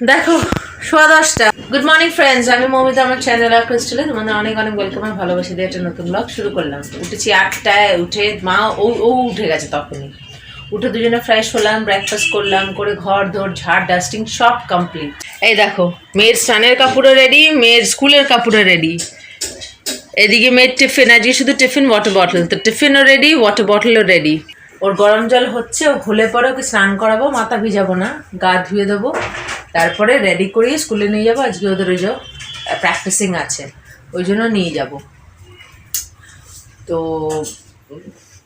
দেখো, সোয়া দশটা। Good morning friends আমি মমিতা, আমার চ্যানেল আর ক্রিস্টালে তোমাদের অনেক অনেক ওয়েলকাম আর ভালোবাসি দিয়ে একটা নতুন ব্লগ শুরু করলাম। উঠেছি আটটায়, উঠে মা, ও ও উঠে গেছে তখনই। উঠে দুজনে ফ্রেশ হলাম ব্রেকফাস্ট করলাম, করে ঘর ধর ঝাড় ডাস্টিং সব কমপ্লিট এই দেখো, মেয়ের স্নানের কাপড়ও রেডি মেয়ের স্কুলের কাপড়ও রেডি এদিকে মেয়ের টিফিন আজকে শুধু টিফিন ওয়াটার বটল তো টিফিনও রেডি ওয়াটার বটলও রেডি ওর গরম জল হচ্ছে, ও ঘুলে পরে ওকে স্নান করাবো, মাথা ভিজাবো না, গা ধুয়ে দেবো। তারপরে রেডি করিয়ে স্কুলে নিয়ে যাব, আজকে ওদের ওই প্র্যাকটিসিং আছে, ওই জন্য নিয়ে যাব। তো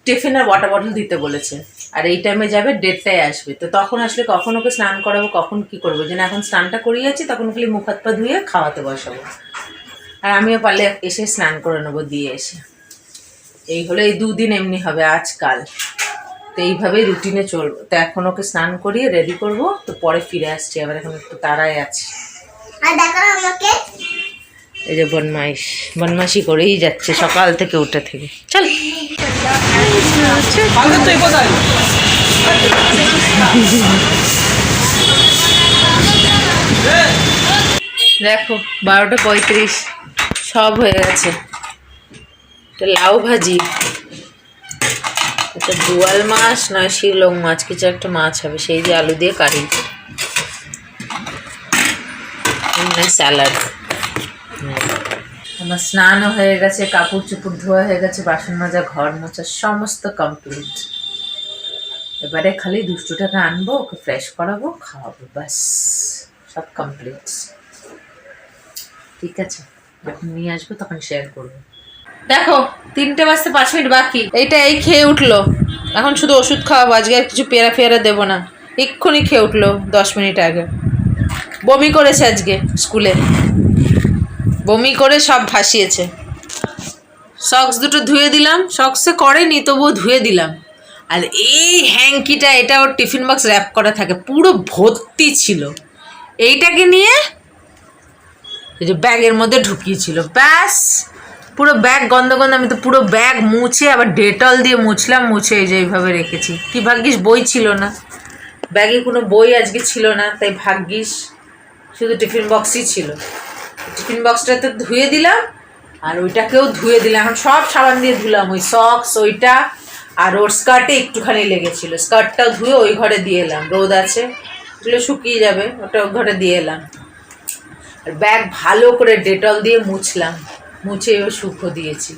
টিফিন আর ওয়াটার বটল দিতে বলেছে, আর এই টাইমে যাবে দেড়টায় আসবে। তো তখন আসলে কখন ওকে স্নান করাবো, কখন কি করব? যেন এখন স্নানটা করিয়েছি তখন খালি মুখ হাত পা ধুয়ে খাওয়াতে বসাবো। আর আমিও পারলে এসে স্নান করে নেব, দিয়ে এসে। এই হলো, এই দুদিন এমনি হবে, আজকাল। তো এইভাবেই রুটিনে চলবো। তো এখন ওকে স্নান করিয়ে রেডি করব তো পরে ফিরে আসছি। আবার এখন একটু তাড়ায় আছি। এই যে বনমাইশ বনমাসি করেই যাচ্ছে সকাল থেকে উঠে থেকে। চল। দেখো বারোটা পঁয়ত্রিশ। সব হয়ে গেছে। এটা লাউ ভাজি। এটা বোয়াল মাছ নয় শিলং মাছ? কিছু একটা মাছ হবে, সেই যে আলু দিয়ে কারি। স্যালাড। আমার স্নানও হয়ে গেছে, কাপড় চুপড় ধোয়া হয়ে গেছে, বাসন মাজা, ঘর মোছা, সমস্ত কমপ্লিট এবারে খালি দুষ্টু টাকা আনব, ওকে ফ্রেশ করাবো, খাওয়াবো, ব্যাস। সব কমপ্লিট ঠিক আছে, যখন নিয়ে আসব তখন শেয়ার করব। দেখো, তিনটে বাজতে পাঁচ মিনিট বাকি। এইটা এই খেয়ে উঠল। এখন শুধু ওষুধ খাওয়াবো, আজকে আর কিছু পেয়ারা ফেয়ারা দেবো না। এক্ষুনি খেয়ে উঠল দশ মিনিট আগে। বমি করেছে আজকে স্কুলে। বমি করে সব ভাসিয়েছে। সক্স দুটো ধুয়ে দিলাম। সক্সে করেনি, তবুও ধুয়ে দিলাম। আর এই হ্যাঙ্কিটা এটা ওর টিফিন বক্স র্যাপ করা থাকে। পুরো ভর্তি ছিল। এইটাকে নিয়ে ব্যাগের মধ্যে ঢুকিয়েছিল। ব্যাস! পুরো ব্যাগ গন্ধ গন্ধ, আমি তো পুরো ব্যাগ মুছে আবার ডেটল দিয়ে মুছলাম, মুছে এই যে এইভাবে রেখেছি। কি ভাগ্যিস বই ছিল না। ব্যাগে কোনো বই আজকে ছিল না, তাই ভাগ্যিস শুধু টিফিন বক্সই ছিল। টিফিন বক্সটা তো ধুয়ে দিলাম, আর ওইটাকেও ধুয়ে দিলাম। এখন সব সাবান দিয়ে ধুলাম, ওই সক্স ওইটা, আর ওর স্কার্টে একটুখানি লেগেছিলো। স্কার্টটাও ধুয়ে ওই ঘরে দিয়ে এলাম। রোদ আছে ওগুলো শুকিয়ে যাবে, ওটা ঘরে দিয়ে এলাম। আর ব্যাগ ভালো করে ডেটল দিয়ে মুছলাম। মুছে এবার শুকো দিয়েছি।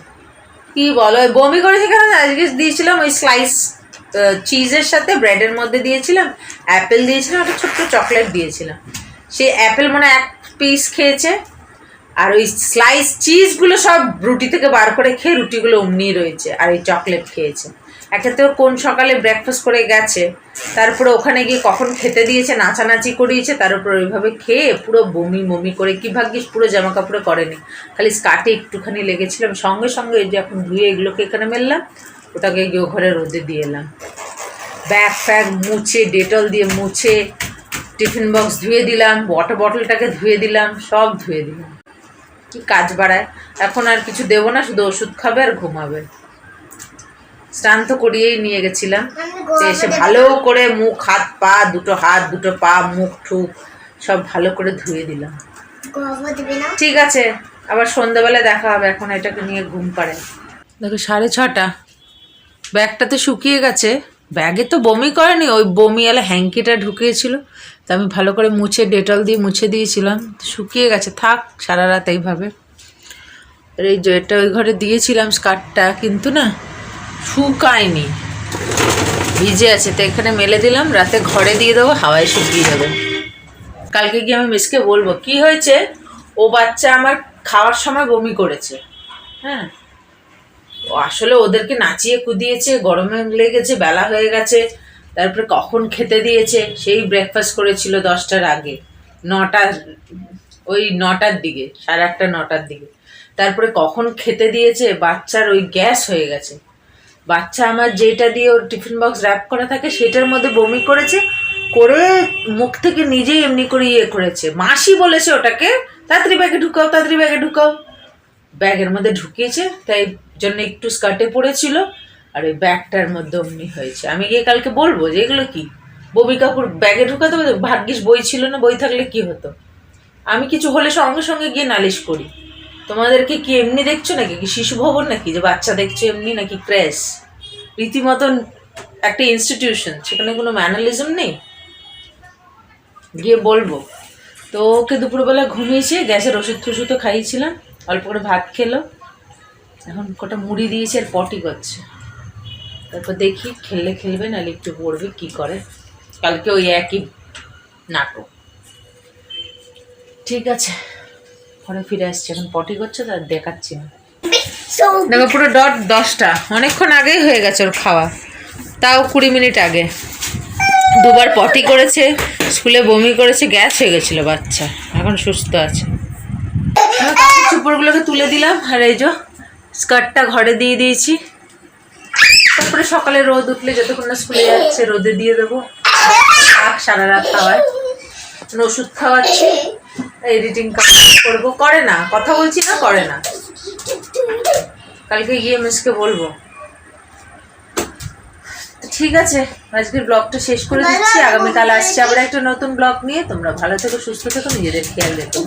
কি বলো? বমি করে সেখানে আজকে দিয়েছিলাম ওই স্লাইস চিজের সাথে ব্রেডের মধ্যে দিয়েছিলাম অ্যাপেল দিয়েছিলাম, একটা ছোট্ট চকলেট দিয়েছিলাম। সে অ্যাপেল মানে এক পিস খেয়েছে, আর ওই স্লাইস চিজগুলো সব রুটি থেকে বার করে খেয়ে রুটিগুলো অমনিই রয়েছে, আর এই চকলেট খেয়েছে। একটা তো কোন সকালে ব্রেকফাস্ট করে গেছে, তারপরে ওখানে গিয়ে কখন খেতে দিয়েছে, নাচানাচি করিয়েছে, তার উপর ওইভাবে খেয়ে পুরো বমি বমি করে, কি ভাগ্যিস পুরো জামা কাপড়ে করেনি। খালি স্কার্টে একটুখানি লেগেছিলাম সঙ্গে সঙ্গে এই যে এখন ধুয়ে এগুলোকে এখানে মেললাম, ওটাকে গিয়ে ঘরে রোদে দিয়ে এলাম। ব্যাগ ফ্যাগ মুছে, ডেটল দিয়ে মুছে, টিফিন বক্স ধুয়ে দিলাম ওয়াটার বটলটাকে ধুয়ে দিলাম, সব ধুয়ে দিলাম। কি কাজ বাড়ায়? এখন আর কিছু দেবো না, শুধু ওষুধ খাবে আর ঘুমাবে। স্নান তো করিয়েই নিয়ে গেছিলাম। তো এসে ভালো করে মুখ হাত পা দুটো হাত দুটো পা মুখ ঠুক সব ভালো করে ধুয়ে দিলাম। ঠিক আছে আবার সন্ধ্যাবেলা দেখা হবে এখন এটাকে নিয়ে ঘুম পাড়ে। দেখো সাড়ে ছটা। ব্যাগটা তো শুকিয়ে গেছে। ব্যাগে তো বমি করেনি ওই বমি এলে হ্যাঙ্কিটা ঢুকিয়েছিল। তো আমি ভালো করে মুছে ডেটল দিয়ে মুছে দিয়েছিলাম। শুকিয়ে গেছে থাক সারা রাত এইভাবে। আর এই যে এটা ওই ঘরে দিয়েছিলাম স্কার্টটা কিন্তু না শুকায়নি। ভিজে আছে, তো এখানে মেলে দিলাম, রাতে ঘরে দিয়ে দেবো, হাওয়ায় শুকিয়ে যাবে। কালকে গিয়ে আমি মিসকে বলব, কি হয়েছে? ও বাচ্চা আমার খাওয়ার সময় বমি করেছে। হ্যাঁ। আসলে ওদেরকে নাচিয়ে কুদিয়েছে, গরমে লেগেছে, বেলা হয়ে গেছে, তারপরে কখন খেতে দিয়েছে, সেই ব্রেকফাস্ট করেছিল দশটার আগে, নটার, ওই নটার দিকে, সাড়ে আটটা, নটার দিকে। তারপরে কখন খেতে দিয়েছে, বাচ্চার ওই গ্যাস হয়ে গেছে। বাচ্চা আমার যেটা দিয়ে ওর টিফিন বক্স র্যাপ করা থাকে, সেটার মধ্যে বমি করেছে, করে মুখ থেকে নিজেই এমনি করে ইয়ে করেছে। মাসি বলেছে ওটাকে, তাড়াতাড়ি ব্যাগে ঢুকাও, তাড়াতাড়ি ব্যাগে ঢুকাও। ব্যাগের মধ্যে ঢুকিয়েছে, তাই জন্য একটু স্কার্টে পড়েছিল, আর ওই ব্যাগটার মধ্যে অমনি হয়েছে। আমি গিয়ে কালকে বলব যে, এগুলো কি? বমি কাপুর ব্যাগে ঢুকাতে ভাগ্যিস বই ছিল না, বই থাকলে কি হতো? আমি কিছু হলে সঙ্গে সঙ্গে গিয়ে নালিশ করি। তোমাদেরকে কি এমনি দেখছ নাকি? কি শিশু ভবন নাকি? যে বাচ্চা দেখছ এমনি নাকি ক্র্যাশ রীতিমতন একটা ইনস্টিটিউশন সেখানে কোনো ম্যানালিজম নেই? গিয়ে বলব। তো ওকে দুপুরবেলা ঘুমিয়েছে, গ্যাসের ওষুধ টষুধও খাইয়েছিলাম, অল্প করে ভাত খেলো। এখন কটা মুড়ি দিয়েছে আর পটি করছে। তারপর দেখি খেললে খেলবে, নাহলে একটু পড়বে, কি করে? কালকে ওই একই নাটক। ঠিক আছে। ঘরে ফিরে আসছে এখন পটি করছে তার দেখাচ্ছি না। দেখো পুরো ডট দশটা অনেকক্ষণ আগেই হয়ে গেছে ওর খাওয়া। তাও কুড়ি মিনিট আগে। দুবার পটি করেছে স্কুলে বমি করেছে গ্যাস হয়ে গেছিল বাচ্চা এখন সুস্থ আছে। আমি কাপড় তুলে দিলাম আর এই যে স্কার্টটা ঘরে দিয়ে দিয়েছি। তারপরে সকালে রোদ উঠলে যতক্ষণ না স্কুলে যাচ্ছে রোদে দিয়ে দেবো। সারা রাত খাওয়ায়। ওষুধ খাওয়াচ্ছি। এডিটিং করব করে না কথা বলছি না করে না। কালকে গিয়ে মিসকে বলব। ঠিক আছে আজকের ব্লগটা শেষ করে দিচ্ছি আগামীকাল আসছে আবার একটা নতুন ব্লগ নিয়ে। তোমরা ভালো থেকো সুস্থ থেকো নিজেদের খেয়াল রেখো.